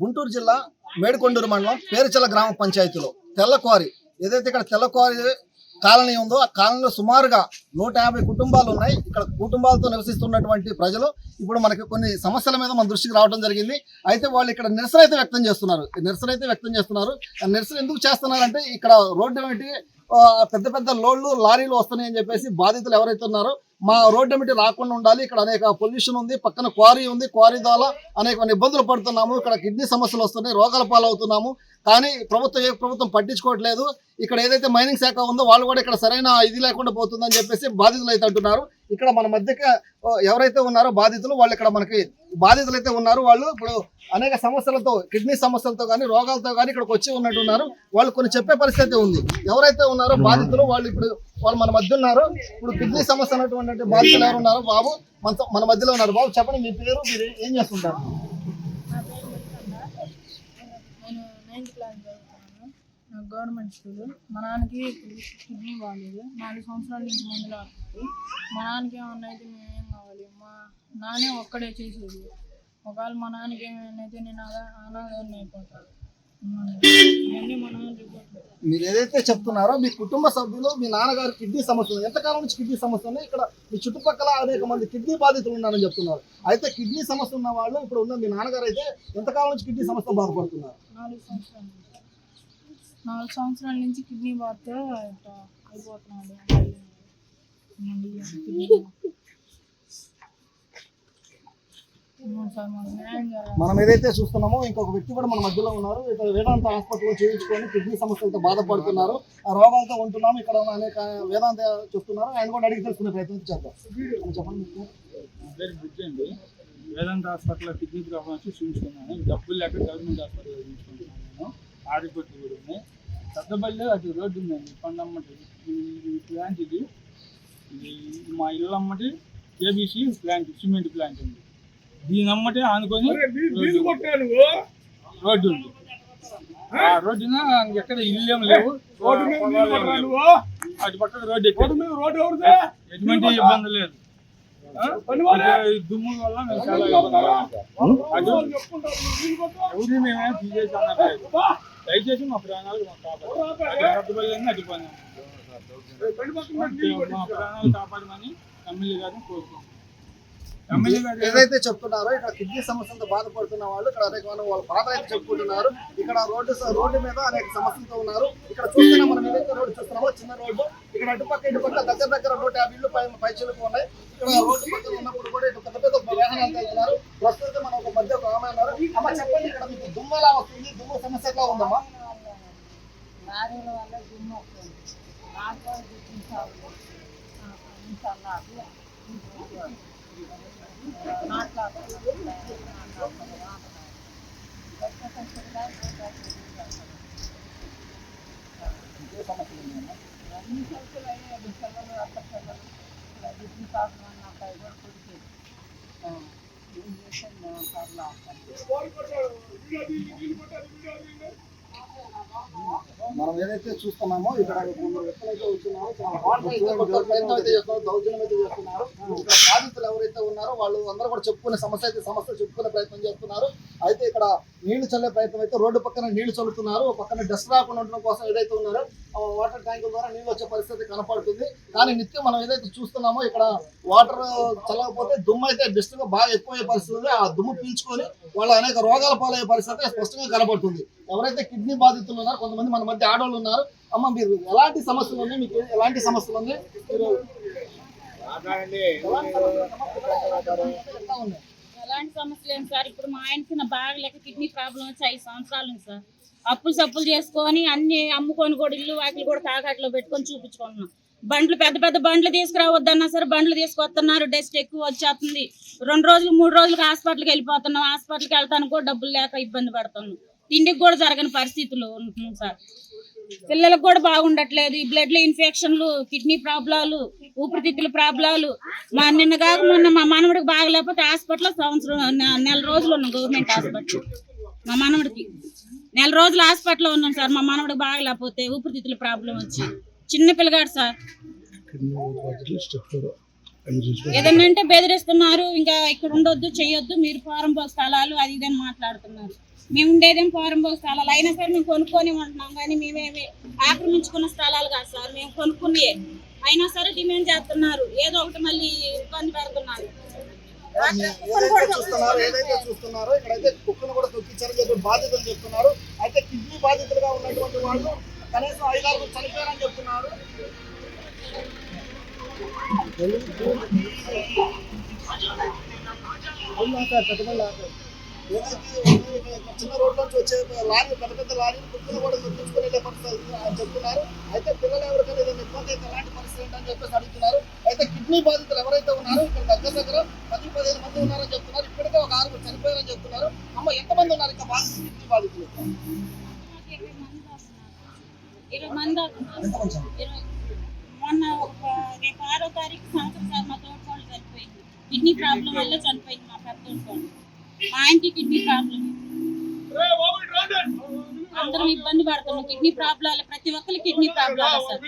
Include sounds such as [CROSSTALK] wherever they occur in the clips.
గుంటూరు జిల్లా మేడికొండూరు మండలం పేరుచల గ్రామ పంచాయతీలో. తెల్లక్వారి. ఏదైతే ఇక్కడ తెల్లక్వారి కాలనీ ఉందో ఆ కాలనీలో సుమారుగా నూట యాభై కుటుంబాలు ఉన్నాయి. ఇక్కడ కుటుంబాలతో నివసిస్తున్నటువంటి ప్రజలు ఇప్పుడు మనకి కొన్ని సమస్యల మీద మన దృష్టికి రావడం జరిగింది. అయితే వాళ్ళు ఇక్కడ నిరసన అయితే వ్యక్తం చేస్తున్నారు. నిరసన అయితే వ్యక్తం చేస్తున్నారు. ఆ నిరసన ఎందుకు చేస్తున్నారంటే ఇక్కడ రోడ్డు ఏమిటి? పెద్ద పెద్ద లోడ్లు లారీలు వస్తున్నాయని చెప్పేసి బాధితులు ఎవరైతే ఉన్నారో మా రోడ్డు ఏమిటి రాకుండా ఉండాలి. ఇక్కడ అనేక పొల్యూషన్ ఉంది. పక్కన క్వారీ ఉంది. క్వారీ ద్వారా అనేక ఇబ్బందులు పడుతున్నాము. ఇక్కడ కిడ్నీ సమస్యలు వస్తున్నాయి. రోగాల పాలవుతున్నాము. కానీ ప్రభుత్వం ఏ ప్రభుత్వం పట్టించుకోవట్లేదు. ఇక్కడ ఏదైతే మైనింగ్ శాఖ ఉందో వాళ్ళు కూడా ఇక్కడ సరైన ఇది లేకుండా పోతుందని చెప్పేసి బాధితులు అయితే అంటున్నారు. ఇక్కడ మన మధ్యకి ఎవరైతే ఉన్నారో బాధితులు వాళ్ళు ఇక్కడ మనకి బాధితులు అయితే ఉన్నారు వాళ్ళు ఇప్పుడు అనేక సమస్యలతో కిడ్నీ సమస్యలతో కానీ రోగాలతో కానీ ఇక్కడికి వచ్చి ఉన్నట్టు ఉన్నారు వాళ్ళు కొన్ని చెప్పే పరిస్థితి ఉంది. ఎవరైతే ఉన్నారో బాధితులు వాళ్ళు ఇప్పుడు వాళ్ళు మన మధ్య ఉన్నారు. ఇప్పుడు కిడ్నీ సమస్య ఉన్నటువంటి బాధితులు ఎవరు ఉన్నారు బాబు మన మన మధ్యలో ఉన్నారు. బాబు చెప్పండి మీ పేరు మీరు ఏం చేస్తుంటారు? Government school. మా నాన్నకి కిడ్నీ బాగాలేదు నాలుగు సంవత్సరాల నుంచి మందులు మా నాన్నకి ఏమన్నా అయితే మేమేం కావాలి మా నాన్నే ఒక్కడే చేసేది. ఒకవేళ మా నాన్నకి ఏమైనా అయితే నేను అలా అనాథాన్ని అయిపోతాను మీరు ఏదైతే చెప్తున్నారో మీ కుటుంబ సభ్యులు మీ నాన్నగారు కిడ్నీ సమస్య ఉంది. ఎంతకాలం నుంచి కిడ్నీ సమస్య ఉంది? ఇక్కడ మీ చుట్టుపక్కల అనేక మంది కిడ్నీ బాధితులు ఉన్నారని చెప్తున్నారు. అయితే కిడ్నీ సమస్య ఉన్న వాళ్ళు ఇప్పుడు ఉన్న మీ నాన్నగారు అయితే ఎంతకాలం నుంచి కిడ్నీ సమస్య బాధపడుతున్నారు? నాలుగు సంవత్సరాల నుంచి. నాలుగు సంవత్సరాల నుంచి కిడ్నీ ఇట్లా అయిపోతున్నాడు [LAUGHS] మళ్ళీ కిడ్నీ అవును సార్ మాకు న్యాయం జరగాలి మనం ఏదైతే చూస్తున్నామో ఇంకొక వ్యక్తి కూడా మన మధ్యలో ఉన్నారు. ఇక్కడ వేదాంత హాస్పిటల్లో చేయించుకొని కిడ్నీ సమస్యలతో బాధపడుతున్నారు. ఆ రోగాలతో ఉంటున్నాము. ఇక్కడ అనేక వేదాంత చూస్తున్నారు ఆయన కూడా అడిగి తెలుసుకునే ప్రయత్నం చేద్దాం. చెప్పండి. అండి. వేదాంత హాస్పిటల్లో కిడ్నీ ప్రాబ్లం వచ్చి చూపించుకున్నాను డబ్బులు లేక గవర్నమెంట్ హాస్పిటల్లో చూపించుకుంటున్నాను నేను కూడా ఉన్నాయి పెద్దపల్లి అటు రోడ్డు ఉందండి. కొండమ్మటి. ఈ ప్లాంట్ ఇది. ఇది మా ఇల్లు అమ్మటి కేబీసీ ప్లాంట్ సిమెంట్ ప్లాంట్ ఉంది దీని అమ్మటే ఆనుకొని రోడ్డు ఉంది. ఆ రోడ్డున ఎక్కడ ఇల్లు ఏం లేవు. అటు పక్కన రోడ్డు. ఎటువంటి ఇబ్బంది లేదు. దుమ్ము వల్ల మేము తీసేసి దయచేసి మా ప్రాణాలు పని మా ప్రాణాలు కాపాడమని ఎమ్మెల్యే గారిని కోరుకుంటున్నాం ఏదైతే చెప్తున్నారో ఇక్కడ కిడ్నీ సమస్యలతో బాధపడుతున్న వాళ్ళు ఇక్కడ అనేక మంది వాళ్ళ బాధ అయితే చెప్పుకుంటున్నారు. ఇక్కడ రోడ్డు రోడ్డు మీద అనేక సమస్యలతో ఉన్నారు. ఇక్కడ చూస్తున్నాం మనం ఏదైతే రోడ్డు చూస్తున్నామో చిన్న రోడ్డు. ఇక్కడ అటుపక్క ఇటుపక్క దగ్గర దగ్గర నూట యాభై ఇళ్ళు పై పైచలకు ఉన్నాయి. ఇక్కడ రోడ్డు పక్కన ఉన్నప్పుడు కూడా ఇటు పెద్ద పెద్ద వాహనాలు వెళ్తున్నారు. ప్రస్తుతం మనం ఒక మధ్య ఒక ఆమె ఉన్నారు అమ్మ చెప్పండి ఇక్కడ మీకు దుమ్ము ఎలా వస్తుంది? దుమ్ము సమస్య ఎట్లా ఉందమ్మా. లారీల వల్ల దుమ్ము వస్తుంది. నాకు గుర్తించాలి మనం ఏదైతే చూస్తున్నామో ఇక్కడ కొందరు వ్యక్తులు అయితే వచ్చినారో చాలా హార్ట్ అయితే కొంత ప్రయత్నం అయితే చేస్తున్నారు దౌర్జన్యం అయితే చేస్తున్నారు. ఇక్కడ బాధితులు ఎవరైతే ఉన్నారో వాళ్ళు అందరూ కూడా చెప్పుకునే సమస్య అయితే సమస్య చెప్పుకునే ప్రయత్నం చేస్తున్నారు. అయితే ఇక్కడ నీళ్ళు చల్లే ప్రయత్నం అయితే రోడ్డు పక్కన నీళ్ళు చల్లుతున్నారు. ఒక పక్కన డస్ట్ రాకుండా ఉండడం కోసం ఏదైతే ఉన్నారో ఆ వాటర్ ట్యాంకుల ద్వారా నీళ్ళు వచ్చే పరిస్థితి కనపడుతుంది. కానీ నిత్యం మనం ఏదైతే చూస్తున్నామో ఇక్కడ వాటర్ చల్లకపోతే దుమ్ము అయితే డస్ట్గా బాగా ఎక్కువయ్యే పరిస్థితి ఉంది. ఆ దుమ్ము పీల్చుకొని వాళ్ళు అనేక రోగాల పాలయ్యే పరిస్థితి స్పష్టంగా కనబడుతుంది ఎవరైతే కిడ్నీ బాధితులు ఉన్నారో కొంతమంది మన మధ్య ఆడవాళ్ళు ఉన్నారు. అమ్మ మీరు ఎలాంటి సమస్యలు ఉన్నాయి? మీకు ఎలాంటి సమస్యలు ఉన్నాయి? మీరు ఎలాంటి సమస్యలు సమస్య లేదు సార్? ఇప్పుడు మా ఆయనకి బాగా బాగలేక కిడ్నీ ప్రాబ్లం వచ్చి ఐదు సంవత్సరాలు ఉంది సార్. అప్పులు సప్పులు చేసుకొని అన్ని అమ్ముకొని కూడా ఇల్లు వాకిలు కూడా తాకట్లో పెట్టుకొని చూపించుకుంటున్నాం. బండ్లు పెద్ద పెద్ద బండ్లు తీసుకురావద్దన్నా సరే బండ్లు తీసుకొస్తున్నారు. డస్ట్ ఎక్కువ వచ్చేస్తుంది. రెండు రోజులు మూడు రోజులకు హాస్పిటల్కి వెళ్ళిపోతున్నాం. హాస్పిటల్కి వెళ్తానికి కూడా డబ్బులు లేక ఇబ్బంది పడుతున్నాం. తిండికి కూడా జరగని పరిస్థితులు ఉంటున్నాం సార్. పిల్లలకు కూడా బాగుండట్లేదు. ఈ బ్లడ్లో ఇన్ఫెక్షన్లు కిడ్నీ ప్రాబ్లాలు ఊపిరితిత్తుల ప్రాబ్లాలు మా నిన్న కాక మొన్న మా మనవడికి బాగలేకపోతే హాస్పిటల్ సంవత్సరం నెల రోజులు ఉన్నాం గవర్నమెంట్ హాస్పిటల్ మా మనవడికి నెల రోజులు హాస్పిటల్లో ఉన్నాం సార్. మా మనవడికి బాగలేకపోతే ఊపిరితిత్తుల ప్రాబ్లం వచ్చి చిన్న పిల్లగాడు సార్. ఏదన్నా అంటే బెదిరిస్తున్నారు. ఇంకా ఇక్కడ ఉండొద్దు చేయొద్దు మీరు ఫారం స్థలాలు అది ఇదని మాట్లాడుతున్నారు. మేము ఉండేదేం పోరంబో స్థలాలు. అయినా సరే మేము కొనుక్కొని ఉంటున్నాం కానీ మేమేమి ఆక్రమించుకున్న స్థలాలు కాదు సార్. మేము కొనుక్కునే అయినా సరే డిమాండ్ చేస్తున్నారు. ఏదో ఒకటి మళ్ళీ ఇబ్బంది పెడుతున్నారు. చూస్తున్నారో ఏదైతే చూస్తున్నారో ఇక్కడైతే కుక్కను కూడా తొక్కించారని చెప్పి బాధితులు చెప్తున్నారు. అయితే కిడ్నీ బాధితులుగా ఉన్నటువంటి వాళ్ళు కనీసం ఐదారు చనిపోయారని చెప్తున్నారు. చిన్న రోడ్ నుంచి వచ్చే లారీ పెద్ద పెద్ద లారీలు గుర్తులు కూడా తొక్కించుకుని వెళ్ళే పరిస్థితి చెప్తున్నారు అయితే పిల్లలు ఎవరికైనా ఏదైనా ఇబ్బంది అయితే ఎలాంటి పరిస్థితి ఏంటని చెప్పేసి అడుగుతున్నారు అయితే కిడ్నీ బాధితులు ఎవరైతే ఉన్నారో ఇక్కడ దగ్గర దగ్గర పది పదిహేను మంది ఉన్నారని చెప్తున్నారు ఇప్పటికే ఒక ఆరుగురు చనిపోయారని చెప్తున్నారు అమ్మ ఎంతమంది ఉన్నారు ఇంకా బాధితులు కిడ్నీ బాధితులు ఇరవై మంది మొన్న ఒక రేపు ఆరో తారీఖు సంవత్సరం సార్ మా తోటకోళ్ళు చనిపోయింది. కిడ్నీ ప్రాబ్లం వల్ల చనిపోయింది మా పెద్ద తోటకోళ్ళు మా ఆయనకి కిడ్నీ ప్రాబ్లం అందరం ఇబ్బంది పడుతున్నాం. కిడ్నీ ప్రాబ్లాలు ప్రతి ఒక్కరికి కిడ్నీ ప్రాబ్లాలు సార్.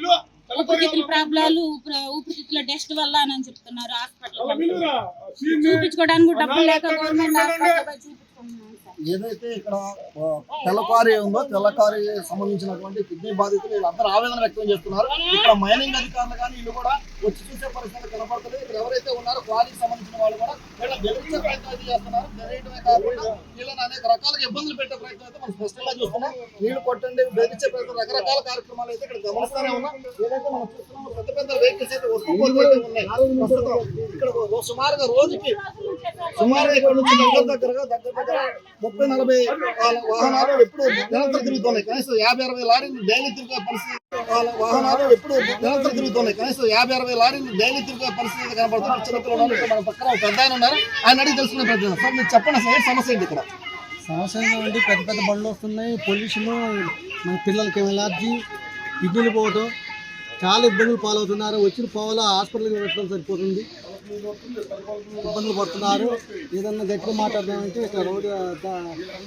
ఊపిరితిత్తుల ప్రాబ్లాలు ఊపిరి ఊపిరితిత్తుల డస్ట్ వల్ల అని చెప్తున్నారు హాస్పిటల్ చూపించుకోవడానికి డబ్బులు లేక గవర్నమెంట్ హాస్పిటల్ సార్ ఏదైతే ఇక్కడ తెల్లకారి ఉందో తెల్లకారి సంబంధించినటువంటి కిడ్నీ బాధితులు వీళ్ళందరూ ఆవేదన వ్యక్తం చేస్తున్నారు. ఇక్కడ మైనింగ్ అధికారులు కానీ వీళ్ళు కూడా వచ్చి చూసే పరిస్థితి కనపడుతుంది. ఇక్కడ ఎవరైతే ఉన్నారో క్వారీకి సంబంధించిన వాళ్ళు కూడా వీళ్ళ బెదిరించే ప్రయత్నం చేస్తున్నారు. బెదిరియటమే కాకుండా వీళ్ళని అనేక రకాలుగా ఇబ్బందులు పెట్టే ప్రయత్నం అయితే మనం స్పష్టంగా చూస్తున్నాం. నీళ్ళు కొట్టండి బెదిరించే ప్రయత్నం రకరకాల కార్యక్రమాలు అయితే ఇక్కడ గమనిస్తూనే ఉన్నాం. ఏదైతే మనం చూస్తున్నామో పెద్ద పెద్ద వెహికల్స్ అయితే వస్తూ ఉన్నాయి. ప్రస్తుతం ఇక్కడ సుమారుగా రోజుకి సుమారు ఇక్కడ నుంచి దగ్గర దగ్గరగా దగ్గర దగ్గర ముప్పై నలభై వాహనాలు ఎప్పుడు నిరంతరం తిరుగుతున్నాయి. కనీసం యాభై అరవై లారీలు డైలీ తిరిగే పరిస్థితి వాళ్ళ వాహనాలు ఎప్పుడు నిరంతరం తిరుగుతున్నాయి. కనీసం యాభై అరవై లారీలు డైలీ తిరిగే పరిస్థితి అయితే చిన్నపిల్లలు మన పక్కన పెద్ద ఆయన ఉన్నారు. ఆయన అడిగి తెలుసుకునే ప్రయత్నం సార్ మీరు చెప్పండి సార్ సమస్య ఏంటి ఇక్కడ? సమస్య ఏంటంటే పెద్ద పెద్ద బండ్లు వస్తున్నాయి పొల్యూషన్ మన పిల్లలకి ఎలర్జీ కిడ్నీలు పోవటం చాలా ఇబ్బందులు పాలవుతున్నారు. వచ్చిన పోవాలా హాస్పిటల్కి పెట్టడం సరిపోతుంది. ఇబ్బందులు పడుతున్నారు. ఏదన్నా గట్టిగా మాట్లాడదామంటే ఇక్కడ రోడ్డు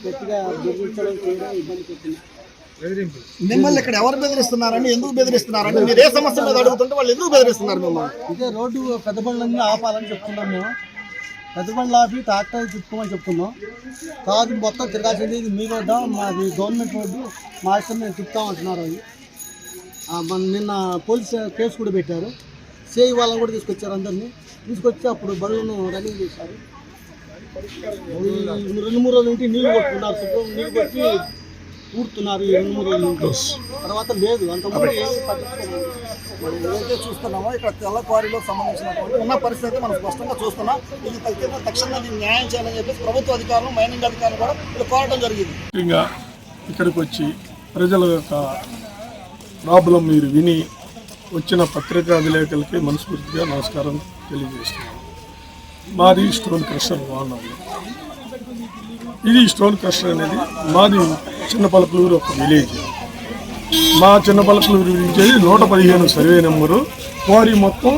గట్టిగా బెదిరించడం చేయడం ఇబ్బంది పెడుతుంది మిమ్మల్ని ఇక్కడ ఎవరు బెదిరిస్తున్నారండి ఎందుకు బెదిరిస్తున్నారండి మీరు ఏ సమస్య మీద అడుగుతుంటే వాళ్ళు ఎందుకు బెదిరిస్తున్నారు మిమ్మల్ని? ఇదే రోడ్డు పెద్ద బండ్లన్నీ ఆపాలని చెప్తున్నాం మేము. పెద్ద బండ్లు ఆపి ట్రాక్టర్ తిప్పుకోమని చెప్తున్నాం. కాదు మొత్తం తిరగాల్సింది ఇది మీ రోడ్డు? మాది గవర్నమెంట్ రోడ్డు. మా ఇష్టం మేము తిప్పుతామంటున్నారు మన నిన్న పోలీస్ కేసు కూడా పెట్టారు. సేయి వాళ్ళని కూడా తీసుకొచ్చారు అందరినీ. తీసుకొచ్చి అప్పుడు బళ్ళను రన్నింగ్ చేశారు. రెండు మూడు రోజుల నుంచి నీళ్ళు కొట్టుకున్నారు శుభ్రం నీళ్ళు కొట్టి ఊడుతున్నారు ఈ రెండు మూడు రోజుల నుంచి. తర్వాత లేదు అంతకుముందు మనం ఏదైతే చూస్తున్నామో ఇక్కడ తెల్ల క్వారీలో సంబంధించినటువంటి ఉన్న పరిస్థితి అయితే మనం స్పష్టంగా చూస్తున్నాం. ఇది తగ్గిన తక్షణమే దీన్ని న్యాయం చేయాలని చెప్పేసి ప్రభుత్వ అధికారులు మైనింగ్ అధికారులు కూడా ఇక్కడ కోరడం జరిగింది. ముఖ్యంగా ఇక్కడికి వచ్చి ప్రజల యొక్క ప్రాబ్లం మీరు విని వచ్చిన పత్రికా విలేకరులకి మనస్ఫూర్తిగా నమస్కారం తెలియజేస్తున్నాను. మాది స్టోన్ క్రషర్ వాహనం. ఇది స్టోన్ క్రషర్ అనేది మాది చిన్నపలకలూరు ఒక విలేజ్. మా చిన్నపలకలూరు విలేజ్ నూట పదిహేను సర్వే నెంబరు. క్వారీ మొత్తం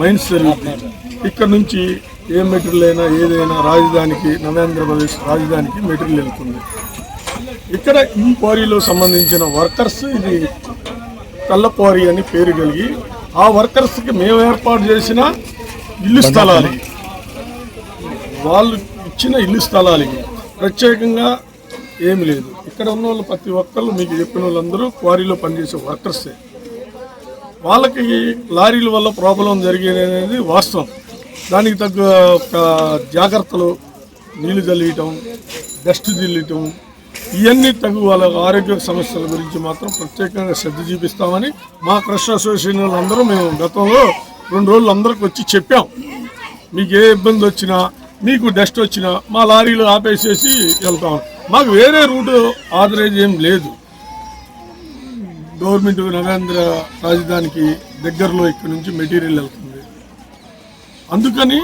మైన్స్ జరుగుతుంది ఇక్కడ నుంచి ఏ మెటీరియల్ అయినా ఏదైనా రాజధానికి నవేంద్రప్రదేశ్ రాజధానికి మెటీరియల్ వెళ్తుంది. ఇక్కడ ఈ క్వారీలో సంబంధించిన వర్కర్స్ ఇది కళ్ళ క్వారీ అని పేరు కలిగి ఆ వర్కర్స్కి మేము ఏర్పాటు చేసిన ఇల్లు స్థలాలు. వాళ్ళు ఇచ్చిన ఇల్లు స్థలాలు. ప్రత్యేకంగా ఏమి లేదు. ఇక్కడ ఉన్న వాళ్ళు ప్రతి ఒక్కళ్ళు మీకు చెప్పిన వాళ్ళందరూ క్వారీలో పనిచేసే వర్కర్సే. వాళ్ళకి లారీల వల్ల ప్రాబ్లం జరిగేది అనేది వాస్తవం. దానికి తగ్గ జాగ్రత్తలు నీళ్ళు చల్లియటం డస్ట్ చల్లియటం ఇవన్నీ తగు వాళ్ళ ఆరోగ్య సమస్యల గురించి మాత్రం ప్రత్యేకంగా శ్రద్ధ చూపిస్తామని మా క్రష్ అసోసియేషన్ వాళ్ళందరూ మేము గతంలో రెండు రోజులు అందరికి వచ్చి చెప్పాం. మీకు ఏ ఇబ్బంది వచ్చినా మీకు డస్ట్ వచ్చినా మా లారీలు ఆపేసేసి వెళ్తాం. మాకు వేరే రూట్ ఆథరైజ్ ఏం లేదు. గవర్నమెంట్ నరేంద్ర రాజధానికి దగ్గరలో ఇక్కడ నుంచి మెటీరియల్ వెళ్తుంది. అందుకని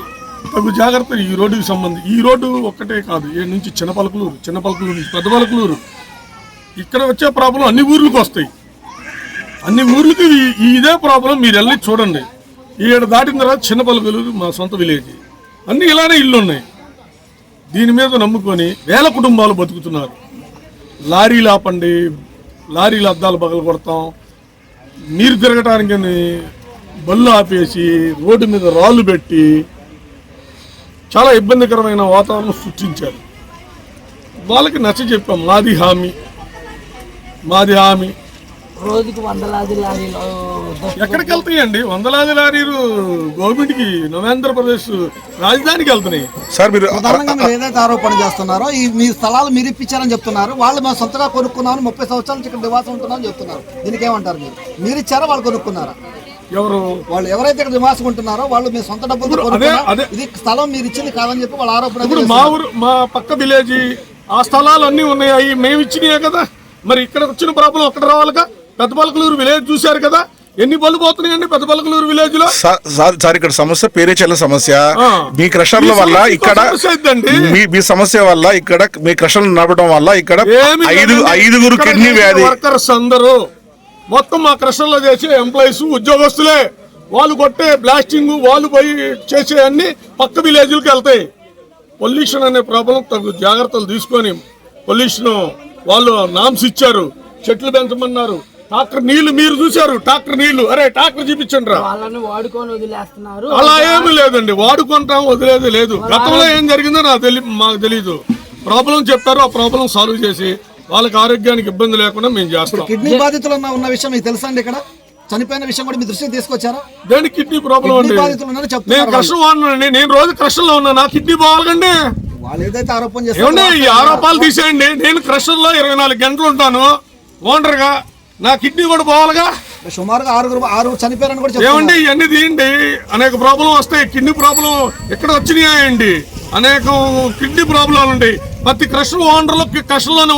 తగు జాగ్రత్త ఈ రోడ్డుకి సంబంధించి ఈ రోడ్డు ఒక్కటే కాదు ఏ నుంచి చిన్నపలకలూరు చిన్నపలకలూరు నుంచి పెద్ద పలకలూరు ఇక్కడ వచ్చే ప్రాబ్లం అన్ని ఊర్లకు వస్తాయి. అన్ని ఊర్లకి ఇదే ప్రాబ్లం మీరు వెళ్ళి చూడండి. ఈడ దాటిన తర్వాత చిన్నపలకలూరు మా సొంత విలేజ్. అన్ని ఇలానే ఇల్లు ఉన్నాయి దీని మీద నమ్ముకొని వేల కుటుంబాలు బతుకుతున్నారు. లారీలు ఆపండి లారీలు అద్దాలు పగలు కొడతాం. నీరు తిరగటానికి బళ్ళు ఆపేసి రోడ్డు మీద రాళ్ళు పెట్టి చాలా ఇబ్బందికరమైన వాతావరణం సృష్టించారు. వాళ్ళకి నచ్చ చెప్పాం మాది హామీ. మాది హామీ. రోజుకి వందలాది లారీలు ఎక్కడికి వెళ్తాయండి? వందలాది లారీలు గవర్నమెంట్కి నవేంద్రప్రదేశ్ రాజధానికి వెళ్తున్నాయి. సార్ మీరు ప్రధానంగా మీరు ఏదైతే ఆరోపణ చేస్తున్నారో ఈ మీ స్థలాలు మీరు ఇప్పించారని చెప్తున్నారు. వాళ్ళు మేము సొంతగా కొనుక్కున్నామని ముప్పై సంవత్సరాల నుంచి ఇక్కడ నివాసం ఉంటున్నామని చెప్తున్నారు. దీనికి ఏమంటారు మీరు? మీరు ఇచ్చారా వాళ్ళు కొనుక్కున్నారా? ఎవరు వాళ్ళు ఎవరైతే ఇక్కడ నివాసం ఉంటున్నారో వాళ్ళు మీ సొంత? అదే. ఇది స్థలం మీరు ఇచ్చింది కాదని చెప్పి వాళ్ళ ఆరోపణ ఇప్పుడు మా ఊరు మా పక్క విలేజ్ ఆ స్థలాలు అన్నీ ఉన్నాయి అవి మేము ఇచ్చినాయే కదా మరి ఇక్కడ వచ్చిన ప్రాబ్లం అక్కడ రావాలిగా పెద్ద పలకలూరు విలేజ్ చూశారు కదా ఎన్ని బళ్ళు పోతున్నాయండి పెద్ద పలకలూరు విలేజ్లో సార్ సార్ ఇక్కడ సమస్య పేరే చెల్ల సమస్య. మీ క్రషర్ల వల్ల ఇక్కడ? మీ మీ సమస్య వల్ల ఇక్కడ మీ క్రషర్లు నడపడం వల్ల ఇక్కడ. ఐదుగురు కిడ్నీ వ్యాధి వర్కర్స్ అందరూ మొత్తం మా క్రషర్లో చేసే ఎంప్లాయీస్ ఉద్యోగస్తులే వాళ్ళు కొట్టే బ్లాస్టింగ్ వాళ్ళు పోయి చేసే అన్ని పక్క విలేజ్లకు వెళ్తాయి. పొల్యూషన్ అనే ప్రాబ్లం తగు జాగ్రత్తలు తీసుకొని పొల్యూషన్ వాళ్ళు నామ్స్ ఇచ్చారు. చెట్లు పెంచమన్నారు. ట్రాక్టర్ నీళ్ళు మీరు చూశారు? ట్రాక్టర్ నీళ్ళు. అరే ట్రాక్టర్ చూపించండి అలా ఏమీ లేదండి. వాడుకుంటాం వదిలేదు. లేదు గతంలో ఏం జరిగిందో నాకు తెలి మాకు తెలీదు. ప్రాబ్లం చెప్తారు ఆ ప్రాబ్లం సాల్వ్ చేసి వాళ్ళకి ఆరోగ్యానికి ఇబ్బంది లేకుండా మేము చేస్తాం. కిడ్నీ బాధితులు ఉన్న విషయం మీకు తెలుసా అండి ఇక్కడ? చనిపోయిన విషయం కూడా మీ దృష్టికి తీసుకొచ్చారా? దేనికి కిడ్నీ ప్రాబ్లం అండి? నేను. కష్టం వాడినండి నేను రోజు కష్టంలో ఉన్నా. నా కిడ్నీ బాగాలండి వాళ్ళు ఏదైతే ఆరోపణ ఈ ఆరోపాలు తీసేయండి. నేను క్రషర్లో ఇరవై నాలుగు గంటలు ఉంటాను. ఓనర్గా నా కిడ్నీ కూడా పోవాలిగా సుమారుగా ఆరుగురు ఆరు చనిపోయారని కూడా ఏమండి ఇవన్నీ తీయండి. అనేక ప్రాబ్లం వస్తాయి. కిడ్నీ ప్రాబ్లం ఎక్కడ వచ్చినాయండి? అనేక కిడ్నీ ప్రాబ్లం ఉంటాయి. ప్రతి క్రషర్ ఓనర్లో క్రషర్లోనే